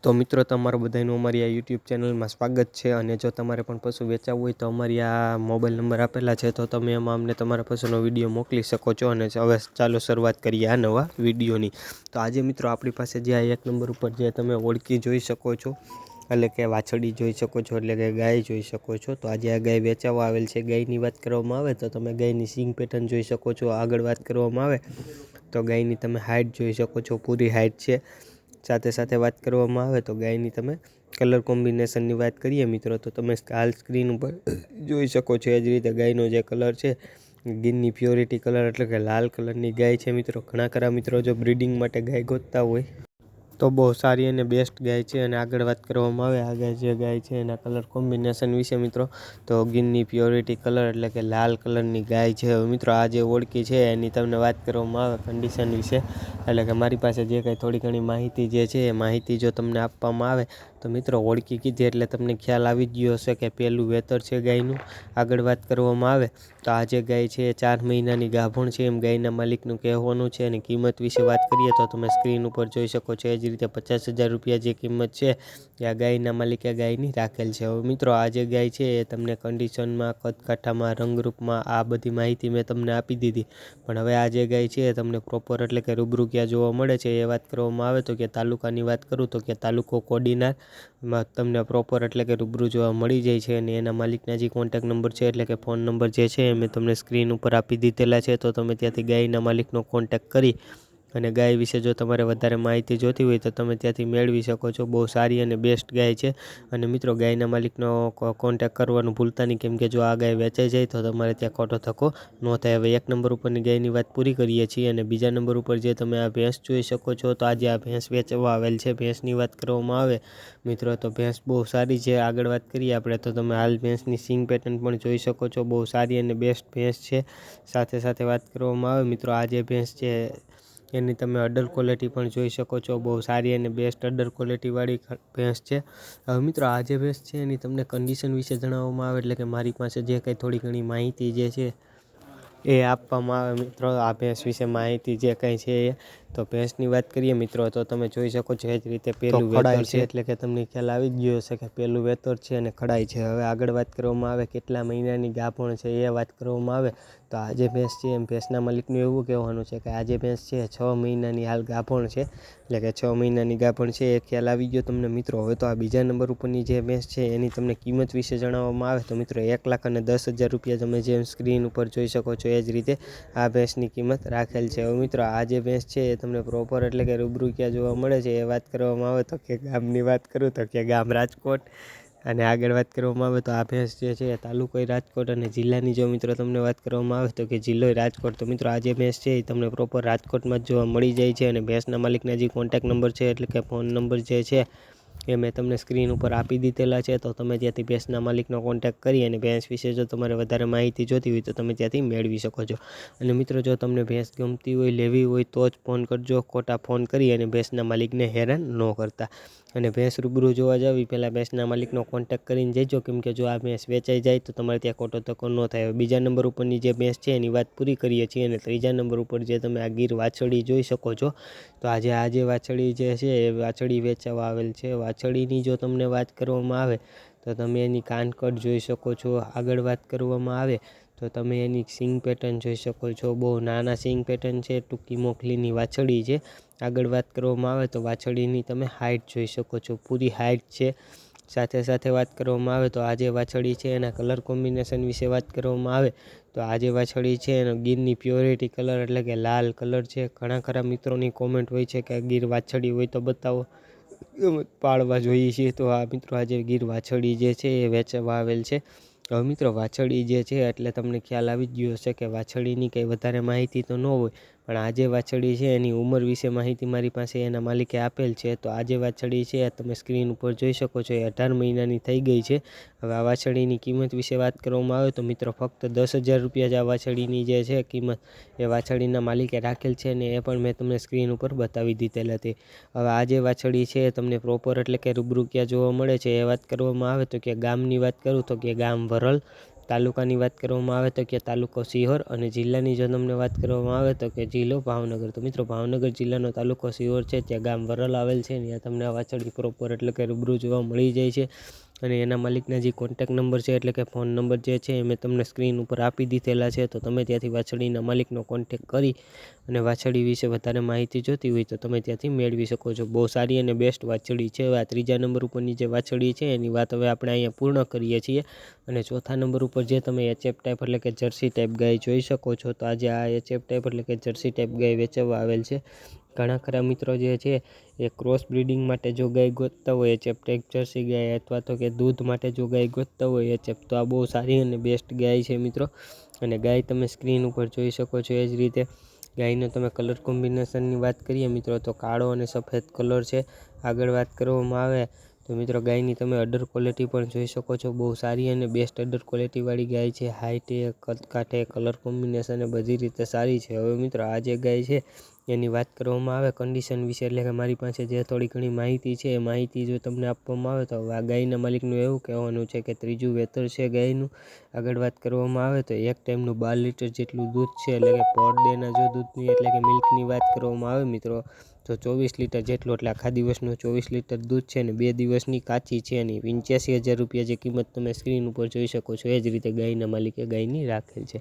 તો મિત્રો, તમારું બધાનું અમારી આ યુટ્યુબ ચેનલમાં સ્વાગત છે અને જો તમારે પણ પશુ વેચાવવું હોય તો અમારી આ મોબાઈલ નંબર આપેલા છે, તો તમે એમાં અમને તમારા પશુનો વીડિયો મોકલી શકો છો અને હવે ચાલો શરૂઆત કરીએ આ નવા વિડીયોની. તો આજે મિત્રો, આપણી પાસે જે આ એક નંબર ઉપર જે તમે ઓળખી જોઈ શકો છો, એટલે કે વાછડી જોઈ શકો છો, એટલે કે ગાય જોઈ શકો છો, તો આજે આ ગાય વેચાવા આવેલ છે. ગાયની વાત કરવામાં આવે તો તમે ગાયની સિંગ પેટર્ન જોઈ શકો છો. આગળ વાત કરવામાં આવે તો ગાયની તમે હાઇટ જોઈ શકો છો. પૂરી હાઇટ છે. સાથે સાથે વાત કરવામાં આવે તો ગાયની તમે કલર કોમ્બિનેશનની વાત કરીએ મિત્રો, તો તમે હાલ સ્ક્રીન ઉપર જોઈ શકો છો એ જ રીતે ગાયનો જે કલર છે ગીરની પ્યોરિટી કલર એટલે કે લાલ કલરની ગાય છે મિત્રો. ઘણા ખરા મિત્રો જો બ્રિડિંગ માટે ગાય ગોતતા હોય તો બહુ સારી અને બેસ્ટ ગાય છે અને આગળ વાત કરવામાં આવે, આ ગાય જે ગાય છે એના કલર કોમ્બિનેશન વિશે મિત્રો, તો ગીરની પ્યોરિટી કલર એટલે કે લાલ કલરની ગાય છે. મિત્રો, આ જે ઓળખી છે એની તમને વાત કરવામાં આવે કન્ડિશન વિશે. એટલે કે મારી પાસે જે કંઈ થોડી ઘણી માહિતી જે છે એ માહિતી જો તમને આપવામાં આવે તો મિત્રો, ઓળખી કીધી એટલે તમને ખ્યાલ આવી ગયો હશે કે પહેલું વેતર છે ગાયનું. આગળ વાત કરવામાં આવે તો આ જે ગાય છે એ ચાર મહિનાની ગાભણ છે. એમ ગાયના માલિકનું કહેવાનું છે અને કિંમત વિશે વાત કરીએ તો તમે સ્ક્રીન ઉપર જોઈ શકો છો. એ જ રીતે પચાસ હજાર રૂપિયા જે કિંમત છે એ આ ગાયના માલિકે ગાયની રાખેલ છે. હવે મિત્રો, આ જે ગાય છે એ તમને કન્ડિશનમાં કદકાઠામાં, રંગરૂપમાં આ બધી માહિતી મેં તમને આપી દીધી. પણ હવે આ જે ગાય છે એ તમને પ્રોપર એટલે કે રૂબરૂ ક્યાં જોવા મળે છે એ વાત કરવામાં આવે તો કે તાલુકાની વાત કરું તો કે તાલુકો કોડીનાર. માં તમને પ્રોપર એટલે કે રૂબરૂ જોવા મળી જાય છે અને એના માલિકના જે કોન્ટેક નંબર છે એટલે કે ફોન નંબર જે છે એ મેં તમને સ્ક્રીન ઉપર આપી દીધેલા છે, તો તમે ત્યાંથી ગાયના માલિકનો કોન્ટેક કરી અને ગાય વિશે જો તમારે વધારે માહિતી જોતી હોય તો તમે ત્યાંથી મેળવી શકો છો. બહુ સારી અને બેસ્ટ ગાય છે. અને મિત્રો, ગાયના માલિકનો કોન્ટેક કરવાનું ભૂલતા નહીં. કેમ કે જો આ ગાય વેચાઈ જાય તો તમારે ત્યાં ખોટો થકો ન થાય. હવે એક નંબર ઉપરની ગાયની વાત પૂરી કરીએ છીએ અને બીજા નંબર ઉપર જે તમે આ ભેંસ જોઈ શકો છો, તો આજે આ ભેંસ વેચવા આવેલ છે. ભેંસની વાત કરવામાં આવે, મિત્રો, તો ભેંસ બહુ સારી છે. આગળ વાત કરીએ આપણે, તો તમે હાલ ભેંસની સિંગ પેટર્ન પણ જોઈ શકો છો. બહુ સારી અને બેસ્ટ ભેંસ છે. સાથે સાથે વાત કરવામાં આવે, મિત્રો, આ જે ભેંસ છે એની તમે અડર ક્વોલિટી પણ જોઈ શકો છો. બહુ સારી અને બેસ્ટ અડર ક્વોલિટીવાળી ભેંસ છે. હવે મિત્રો, આ જે ભેંસ છે એની તમને કન્ડિશન વિશે જણાવવામાં આવે એટલે કે મારી પાસે જે કંઈ થોડી ઘણી માહિતી જે છે એ આપવામાં આવે. મિત્રો, આ ભેંસ વિશે માહિતી જે કંઈ છે એ તો ભેંસની વાત કરીએ મિત્રો તો તમે જોઈ શકો છો એ જ રીતે પહેલું વેતર છે. એટલે કે તમને ખ્યાલ આવી જ ગયો હશે કે પહેલું વેતર છે અને ખડાઈ છે. હવે આગળ વાત કરવામાં આવે કેટલા મહિનાની ગાભણ છે એ વાત કરવામાં આવે. તો આજે ભેંસ છે એમ ભેંસના માલિકનું એવું કહેવાનું છે કે આજે ભેંસ છે છ મહિનાની હાલ ગાભણ છે. એટલે કે છ મહિનાની ગાભણ છે એ ખ્યાલ આવી ગયો તમને મિત્રો. હવે તો આ બીજા નંબર ઉપરની જે ભેંસ છે એની તમને કિંમત વિશે જણાવવામાં આવે. તો મિત્રો એક લાખ અને દસ હજાર રૂપિયા તમે જેમ સ્ક્રીન ઉપર જોઈ શકો છો એ જ રીતે આ ભેંસની કિંમત રાખેલ છે. હવે મિત્રો આ જે ભેંસ છે એ તમને પ્રોપર એટલે કે રૂબરૂ ક્યાં જોવા મળે છે એ વાત કરવામાં આવે તો કે ગામની વાત કરું તો કે ગામ રાજકોટ. અને આગળ વાત કરવામાં આવે તો આ ભેંસ જે છે એ તાલુકો રાજકોટ અને જિલ્લાની જો મિત્રો તમને વાત કરવામાં આવે તો કે જિલ્લો રાજકોટ. તો મિત્રો આ જે ભેંસ છે એ તમને પ્રોપર રાજકોટમાં જ જોવા મળી જાય છે અને ભેંસના માલિકના જે કોન્ટેક નંબર છે એટલે કે ફોન નંબર જે છે એ મેં તમને સ્ક્રીન ઉપર આપી દીધેલા છે, તો તમે ત્યાંથી ભેંસના માલિકનો કોન્ટેક કરી અને ભેંસ વિશે જો તમારે વધારે માહિતી જોતી હોય તો તમે ત્યાંથી મેળવી શકો છો. અને મિત્રો, જો તમને ભેંસ ગમતી હોય, લેવી હોય, તો જ ફોન કરજો. ખોટા ફોન કરી અને ભેંસના માલિકને હેરાન ન કરતા. અને ભેંસ રૂબરૂ જોવા જાવી, પહેલાં ભેંસના માલિકનો કોન્ટેક કરીને જજો. કેમ કે જો આ ભેંસ વેચાઈ જાય, તો તમારે ત્યાં ખોટો ધક્કો ન થાય. બીજા નંબર ઉપરની જે ભેંસ છે, એની વાત પૂરી કરીએ છીએ અને ત્રીજા નંબર ઉપર જે તમે આ ગીર વાછડી જોઈ શકો છો, તો આજે આ જે વાછડી જે છે, એ વાછડી વેચાવા આવેલ છે વાછડીની જો તમને વાત કરવામાં આવે, તો તમે એની કાનકટ જોઈ શકો છો. આગળ વાત કરવામાં આવે, તો તમે એની સિંગ પેટર્ન જોઈ શકો છો. બહુ નાના સિંગ પેટર્ન છે, ટૂંકી મોકલીની વાછડી છે. આગળ વાત કરવામાં આવે, તો વાછડીની તમે હાઇટ જોઈ શકો છો. પૂરી હાઇટ છે. સાથે સાથે વાત કરવામાં આવે, તો આ જે વાછડી છે, એના કલર કોમ્બિનેશન વિશે વાત કરવામાં આવે, તો આ જે વાછડી છે, એનો ગીરની પ્યોરિટી કલર એટલે કે લાલ કલર છે. ઘણા ખરા મિત્રોની કોમેન્ટ હોય છે કે ગીર વાછડી હોય તો બતાવો. પાળવા જોઈએ છીએ. તો આ મિત્રો આજે ગીર વાછડી જે છે એ વેચવા આવેલ છે. હવે મિત્રો વાછરડી જે છે એટલે તમને ખ્યાલ આવી જ ગયો હશે કે વાછરડીની કંઈ વધારે માહિતી તો ન હોય પણ આ જે વાછડી છે એની ઉંમર વિશે માહિતી મારી પાસે એના માલિકે આપેલ છે, તો આ જે વાછડી છે તમે સ્ક્રીન ઉપર જોઈ શકો છો એ અઢાર મહિનાની થઈ ગઈ છે. હવે આ વાછડીની કિંમત વિશે વાત કરવામાં આવે તો મિત્રો ફક્ત દસ હજાર રૂપિયા જ આ વાછડીની જે છે કિંમત એ વાછડીના માલિકે રાખેલ છે ને એ પણ મેં તમને સ્ક્રીન ઉપર બતાવી દીધેલ હતી. હવે આ જે વાછડી છે એ તમને પ્રોપર એટલે કે રૂબરૂ ક્યાં જોવા મળે છે એ વાત કરવામાં આવે તો કે ગામની વાત કરું તો કે ગામ વરલ તાલુકાની વાત કરવામાં આવે તો કે તાલુકો સિહોર અને જિલ્લાની જો તમને વાત કરવામાં આવે તો કે જિલ્લો ભાવનગર. તો મિત્રો, ભાવનગર જિલ્લાનો તાલુકો સિહોર છે, ત્યાં ગામ વરલ આવેલ છે ત્યાં તમને આ વાછરડી પ્રોપર એટલે કે રૂબરૂ જોવા મળી જાય છે. અને એના માલિકના જે કોન્ટેક નંબર છે એટલે કે ફોન નંબર જે છે એ મેં તમને સ્ક્રીન ઉપર આપી દીધેલા છે, તો તમે ત્યાંથી વાછડીના માલિકનો કોન્ટેક કરી અને વાછડી વિશે વધારે માહિતી જોતી હોય તો તમે ત્યાંથી મેળવી શકો છો. બહુ સારી અને બેસ્ટ વાછડી છે. આ ત્રીજા નંબર ઉપરની જે વાછડી છે, એની વાત હવે આપણે અહીંયા પૂર્ણ કરીએ છીએ. અને ચોથા નંબર ઉપર જે તમે એચએફ ટાઈપ એટલે કે જર્સી ટાઈપ ગાય જોઈ શકો છો, તો આજે આ એચએફ ટાઈપ એટલે કે જર્સી ટાઈપ ગાય વેચવા આવેલ છે. ઘણા ખરા મિત્રો જે છે, એ ક્રોસ બ્રિડિંગ માટે જો ગાય ગોતતા હોય એચએફ ટેક જર્સી ગાય અથવા તો કે દૂધ માટે જો ગાય ગોતતા હોય ચેપ તો આ બહુ સારી અને બેસ્ટ ગાય છે મિત્રો. અને ગાય તમે સ્ક્રીન ઉપર જોઈ શકો છો એ જ રીતે. ગાયનો તમે કલર કોમ્બિનેશનની વાત કરીએ મિત્રો, તો કાળો અને સફેદ કલર છે. આગળ વાત કરવામાં આવે, તો મિત્રો ગાયની તમે અડર ક્વોલિટી પણ જોઈ શકો છો. બહુ સારી અને બેસ્ટ અડર ક્વોલિટીવાળી ગાય છે. હાઇટે કાઠે કલર કોમ્બિનેશન બધી રીતે સારી છે. હવે મિત્રો આ જે ગાય છે એની વાત કરવામાં આવે કન્ડિશન વિશે એટલે કે મારી પાસે જે થોડી ઘણી માહિતી છે, એ માહિતી જો તમને આપવામાં આવે તો આ ગાયના માલિકનું એવું કહેવાનું છે કે ત્રીજું વેતર છે ગાયનું. આગળ વાત કરવામાં આવે તો એક ટાઈમનું બાર લીટર જેટલું દૂધ છે, એટલે કે પર ડેના જો દૂધની એટલે કે મિલ્કની વાત કરવામાં આવે મિત્રો, તો ચોવીસ લીટર જેટલું, એટલે આખા દિવસનું ચોવીસ લીટર દૂધ છે ને બે દિવસની કાચી છે એની. પંચ્યાસી હજાર રૂપિયા જે કિંમત તમે સ્ક્રીન ઉપર જોઈ શકો છો, એ જ રીતે ગાયના માલિકે ગાયની રાખેલ છે.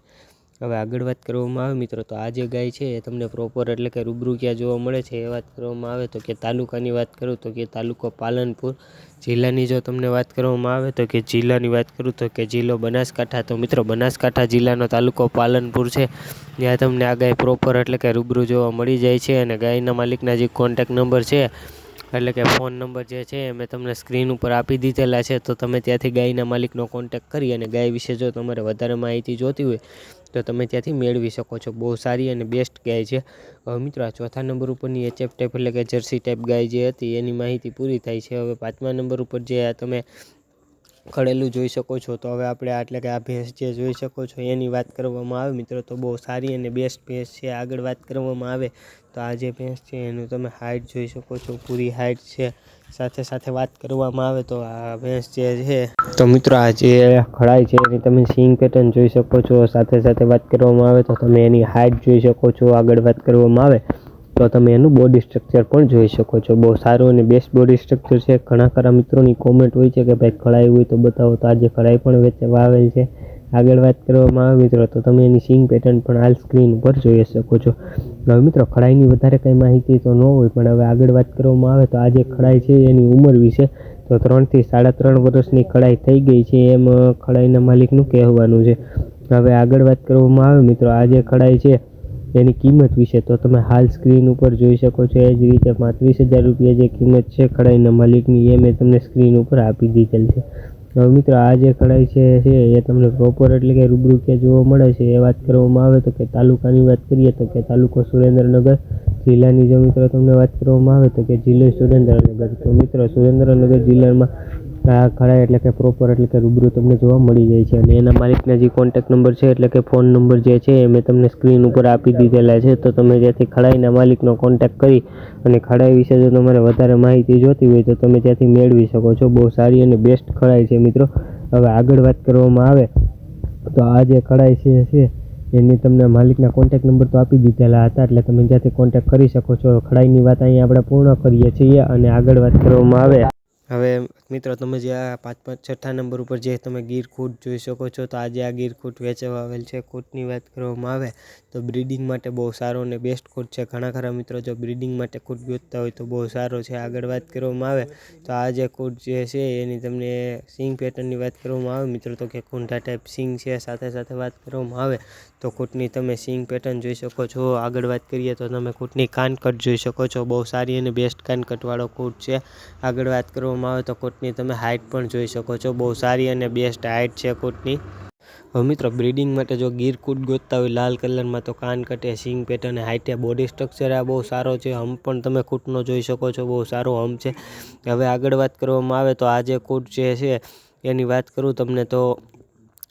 હવે આગળ વાત કરવામાં આવે મિત્રો, તો આ જે ગાય છે એ તમને પ્રોપર એટલે કે રૂબરૂ ક્યાં જોવા મળે છે એ વાત કરવામાં આવે. તો કે તાલુકાની વાત કરું તો કે તાલુકો પાલનપુર જિલ્લાની જો તમને વાત કરવામાં આવે તો કે જિલ્લાની વાત કરું તો કે જિલ્લો બનાસકાંઠા. તો મિત્રો, બનાસકાંઠા જિલ્લાનો તાલુકો પાલનપુર છે. ત્યાં તમને આ ગાય પ્રોપર એટલે કે રૂબરૂ જોવા મળી જાય છે અને ગાયના માલિકના જે કોન્ટેક નંબર છે એટલે કે ફોન નંબર જે છે એ મેં તમને સ્ક્રીન ઉપર આપી દીધેલા છે. તો તમે ત્યાંથી ગાયના માલિકનો કોન્ટેક કરી અને ગાય વિશે જો તમારે વધારે માહિતી જોતી હોય તો તમે ત્યાંથી મેળવી શકો છો. બહુ સારી અને બેસ્ટ ગાય છે. હવે મિત્રો, આ ચોથા નંબર ઉપરની એચએફ ટાઈપ એટલે કે જર્સી ટાઈપ ગાય જે હતી, એની માહિતી પૂરી થાય છે. હવે પાંચમા નંબર ઉપર જે તમે ખડેલું જોઈ શકો છો, તો હવે આપણે એટલે કે આ ભેંસ જે જોઈ શકો છો, એની વાત કરવામાં આવે. મિત્રો, તો બહુ સારી અને બેસ્ટ ભેંસ છે. આગળ વાત કરવામાં આવે, તો આ જે ભેંસ છે, એનું તમે હાઇટ જોઈ શકો છો. પૂરી હાઇટ છે. સાથે સાથે વાત કરવામાં આવે તો આ ભેંસ જે છે, તો મિત્રો આ જે ખડાઈ છે એની તમે સિંગ પેટર્ન જોઈ શકો છો. સાથે સાથે વાત કરવામાં આવે તો તમે એની હાઇટ જોઈ શકો છો. આગળ વાત કરવામાં આવે તો તમે એનું બોડી સ્ટ્રક્ચર પણ જોઈ શકો છો. બહુ સારું અને બેસ્ટ બોડી સ્ટ્રક્ચર છે. ઘણા ખરા મિત્રોની કોમેન્ટ હોય છે કે ભાઈ કઢાઈ હોય તો બતાવો તો આજે કઢાઈ પણ વેચવા આવેલ છે. આગળ વાત કરવામાં આવે મિત્રો તો તમે એની સિંગ પેટર્ન પણ હાલ સ્ક્રીન ઉપર જોઈ શકો છો. હવે મિત્રો, ખડાઈની વધારે કંઈ માહિતી તો ન હોય, પણ હવે આગળ વાત કરવામાં આવે તો આ જે ખડાઈ છે, એની ઉંમર વિશે તો ત્રણથી સાડા ત્રણ વર્ષની ખડાઈ થઈ ગઈ છે, એમ ખડાઈના માલિકનું કહેવાનું છે. હવે આગળ વાત કરવામાં આવે મિત્રો આ જે ખડાઈ છે, એની કિંમત વિશે તો તમે હાલ સ્ક્રીન ઉપર જોઈ શકો છો, એ જ રીતે પાંત્રીસ હજાર રૂપિયા જે કિંમત છે ખડાઈના માલિકની, એ મેં તમને સ્ક્રીન ઉપર આપી દીધેલ છે. હવે મિત્રો આ જે કઢાઈ છે એ તમને પ્રોપર એટલે કે રૂબરૂ ક્યાં જોવા મળે છે, એ વાત કરવામાં આવે તો કે તાલુકાની વાત કરીએ તો કે તાલુકો સુરેન્દ્રનગર, જિલ્લાની જો મિત્રો તમને વાત કરવામાં આવે તો કે જિલ્લો સુરેન્દ્રનગર. તો મિત્રો સુરેન્દ્રનગર જિલ્લામાં કઢાઈ એટલે કે પ્રોપર એટલે કે રૂબરૂ તમને જોવા મળી જાય છે. અને એના માલિકના જે કોન્ટેક નંબર છે એટલે કે ફોન નંબર જે છે એ મેં તમને સ્ક્રીન ઉપર આપી દીધેલા છે. તો તમે ત્યાંથી ખડાઈના માલિકનો કોન્ટેક કરી અને ખડાઈ વિશે જો તમારે વધારે માહિતી જોતી હોય તો તમે ત્યાંથી મેળવી શકો છો. બહુ સારી અને બેસ્ટ ખડાઈ છે મિત્રો. હવે આગળ વાત કરવામાં આવે તો આ જે કઢાઈ છે એની તમને માલિકના કોન્ટેક નંબર તો આપી દીધેલા હતા. એટલે તમે ત્યાંથી કોન્ટેક કરી શકો છો. ખડાઈની વાત અહીંયા આપણે પૂર્ણ કરીએ છીએ અને આગળ વાત કરવામાં આવે. હવે, મિત્રો, તમે જે આ પાંચ પાંચ છઠ્ઠા નંબર ઉપર જે તમે ગીર ખૂટ જોઈ શકો છો, તો આજે આ ગીર ખૂટ વેચવા આવેલ છે. ખૂટની વાત કરવામાં આવે તો બ્રિડિંગ માટે બહુ સારો અને બેસ્ટ કોટ છે. ઘણા ખરા મિત્રો જો બ્રિડિંગ માટે ખૂટ ગોતતા હોય તો બહુ સારો છે. આગળ વાત કરવામાં આવે તો આ જે કોટ જે છે એની તમને સિંગ પેટર્નની વાત કરવામાં આવે. મિત્રો તો કે કુંઠા ટાઈપ સિંગ છે. સાથે સાથે વાત કરવામાં આવે તો કોટની તમે સિંગ પેટર્ન જોઈ શકો છો. આગળ વાત કરીએ તો તમે કોટની કાનકટ જોઈ શકો છો. બહુ સારી અને બેસ્ટ કાનકટવાળો કોટ છે. આગળ વાત કરવામાં આવે તો કોટની તમે હાઇટ પણ જોઈ શકો છો. બહુ સારી અને બેસ્ટ હાઇટ છે કોટની હવે મિત્રો બ્રિડિંગ માટે જો ગીર કૂટ ગોતતા હોય લાલ કલરમાં, તો કાન કટે, સિંગ પેટર્ન હાઇટે બોડી સ્ટ્રક્ચર આ બહુ સારો છે. હમ પણ તમે કૂટનો જોઈ શકો છો, બહુ સારો હમ છે. હવે આગળ વાત કરવામાં આવે તો આ જે કૂટ જે છે, એની વાત કરું તમને તો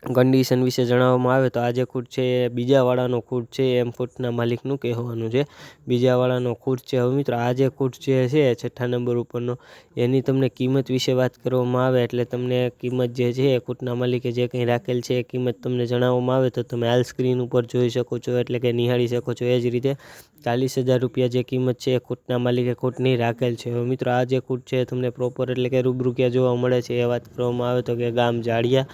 કન્ડિશન વિશે જણાવવામાં આવે તો આ જે ખૂટ છે એ બીજાવાળાનો ખૂટ છે, એમ ખૂટના માલિકનું કહેવાનું છે. બીજાવાળાનો ખૂટ છે. હવે મિત્રો, આ જે ખૂટ જે છે, છઠ્ઠા નંબર ઉપરનો, એની તમને કિંમત વિશે વાત કરવામાં આવે એટલે તમને કિંમત જે છે, એ ખૂટના માલિકે જે કંઈ રાખેલ છે, એ કિંમત તમને જણાવવામાં આવે તો તમે હાલ સ્ક્રીન ઉપર જોઈ શકો છો એટલે કે નિહાળી શકો છો. એ જ રીતે ચાલીસ હજાર રૂપિયા જે કિંમત છે, એ ખૂટના માલિકે ખૂટની રાખેલ છે. હવે મિત્રો, આ જે ખૂટ છે તમને પ્રોપર એટલે કે રૂબરૂ ક્યાં જોવા મળે છે, એ વાત કરવામાં આવે તો કે ગામ જાડિયા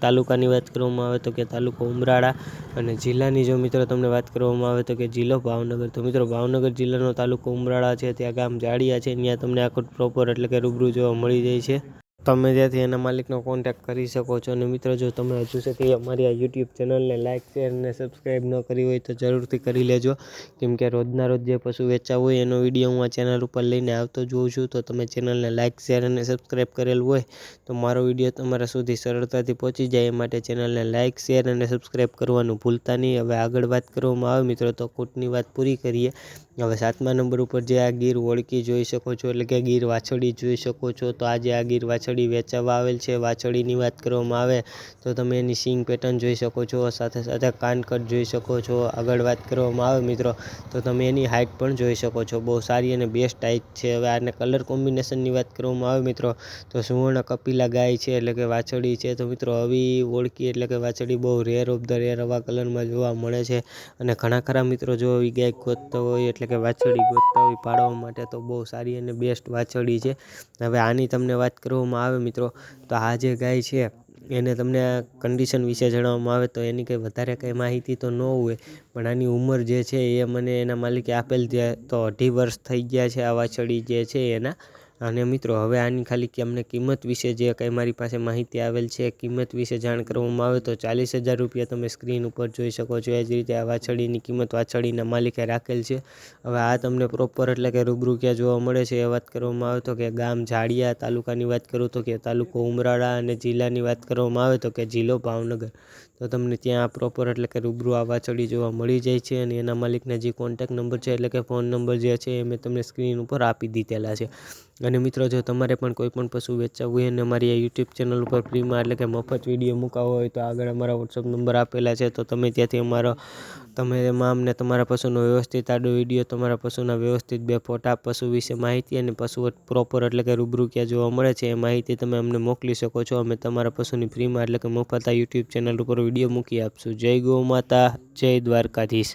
તાલુકાની વાત કરવામાં આવે તો કે તાલુકો ઉમરાળા અને જિલ્લાની જો મિત્રો તમને વાત કરવામાં આવે તો કે જિલ્લો ભાવનગર. તો મિત્રો ભાવનગર જિલ્લાનો તાલુકો ઉમરાળા છે, ત્યાં ગામ જાડિયા છે, ત્યાં તમને આખું પ્રોપર એટલે કે રૂબરૂ જોવા મળી જાય છે. તમે ત્યાંથી એના માલિકનો કોન્ટેક કરી શકો છો અને મિત્રો, જો તમે હજુ સુધી અમારી આ યુટ્યુબ ચેનલને લાઇક શેર અને સબસ્ક્રાઈબ ન કરી હોય તો જરૂરથી કરી લેજો. કેમકે રોજના રોજ જે પશુ વેચાવું હોય એનો વીડિયો હું આ ચેનલ ઉપર લઈને આવતો જોઉં છું. તો તમે ચેનલને લાઇક શેર અને સબસ્ક્રાઈબ કરેલું હોય તો મારો વીડિયો તમારા સુધી સરળતાથી પહોંચી જાય. એ માટે ચેનલને લાઇક શેર અને સબસ્ક્રાઈબ કરવાનું ભૂલતા નહીં. હવે આગળ વાત કરવામાં આવે મિત્રો, તો કૂટની વાત પૂરી કરીએ. હવે સાતમા નંબર ઉપર જે આ ગીર ઓળખી જોઈ શકો છો, એટલે કે ગીર વાછડી જોઈ શકો છો, તો આજે આ ગીર વાછડી વેચાવા આવેલ છે. વાછડીની વાત કરવામાં આવે તો તમે એની સિંગ પેટર્ન જોઈ શકો છો, સાથે સાથે કાનકટ જોઈ શકો છો. આગળ વાત કરવામાં આવે મિત્રો, તો તમે એની હાઇટ પણ જોઈ શકો છો. બહુ સારી અને બેસ્ટ હાઇટ છે. હવે આને કલર કોમ્બિનેશનની વાત કરવામાં આવે મિત્રો, તો સુવર્ણ કપિલા ગાય છે, એટલે કે વાછડી છે. તો મિત્રો, આવી ઓળખી એટલે કે વાછડી બહુ રેર ઓફ ધ રેર આવા કલરમાં જોવા મળે છે. અને ઘણા ખરા મિત્રો જો આવી ગાય ગોતતા હોય એટલે કે વાછડી ગોતતા હોય પાડવા માટે તો બહુ સારી અને બેસ્ટ વાછડી છે. હવે આની તમને વાત કરવામાં આવે મિત્રો, તો આ જે ગાય છે, એને તમને કન્ડિશન વિશે જણાવવામાં આવે તો એની કંઈ વધારે કંઈ માહિતી તો ન હોય, પણ આની ઉંમર જે છે એ મને એના માલિકે આપેલ છે. તો અઢી વર્ષ થઈ ગયા છે આ વાછડી જે છે એના. અને મિત્રો, હવે આની ખાલી કે અમને કિંમત વિશે જે કંઈ મારી પાસે માહિતી આવેલ છે, કિંમત વિશે જાણ કરવામાં આવે તો ચાલીસ હજાર રૂપિયા તમે સ્ક્રીન ઉપર જોઈ શકો છો. એ જ રીતે આ વાછડીની કિંમત વાછડીના માલિકે રાખેલ છે. હવે આ તમને પ્રોપર એટલે કે રૂબરૂ ક્યાં જોવા મળે છે એ વાત કરવામાં આવે તો કે ગામ જાડિયા તાલુકાની વાત કરું તો કે તાલુકો ઉમરાળા અને જિલ્લાની વાત કરવામાં આવે તો કે જિલ્લો ભાવનગર. તો તમને ત્યાં પ્રોપર એટલે કે રૂબરૂ આવવા ચડી જોવા મળી જાય છે અને એના માલિકના જે કોન્ટેક નંબર છે એટલે કે ફોન નંબર જે છે એ મેં તમને સ્ક્રીન ઉપર આપી દીધેલા છે. અને મિત્રો, જો તમારે પણ કોઈ પણ પશુ વેચાવવું હોય અને અમારી આ યુટ્યુબ ચેનલ ઉપર ફ્રીમાં એટલે કે મફત વીડિયો મુકાવો હોય તો આગળ અમારા વોટ્સઅપ નંબર આપેલા છે. તો તમે ત્યાંથી અમારો તમે એમાં અમને તમારા પશુનો વ્યવસ્થિત આડો વીડિયો, તમારા પશુના વ્યવસ્થિત બે ફોટા પશુ વિશે માહિતી અને પશુ પ્રોપર એટલે કે રૂબરૂ ક્યાં જોવા મળે છે એ માહિતી તમે અમને મોકલી શકો છો. અમે તમારા પશુની ફ્રીમાં એટલે કે મફત આ યુટ્યુબ ચેનલ ઉપર વીડિયો મૂકી આપશું. જય ગૌ માતા, જય દ્વારકાધીશ.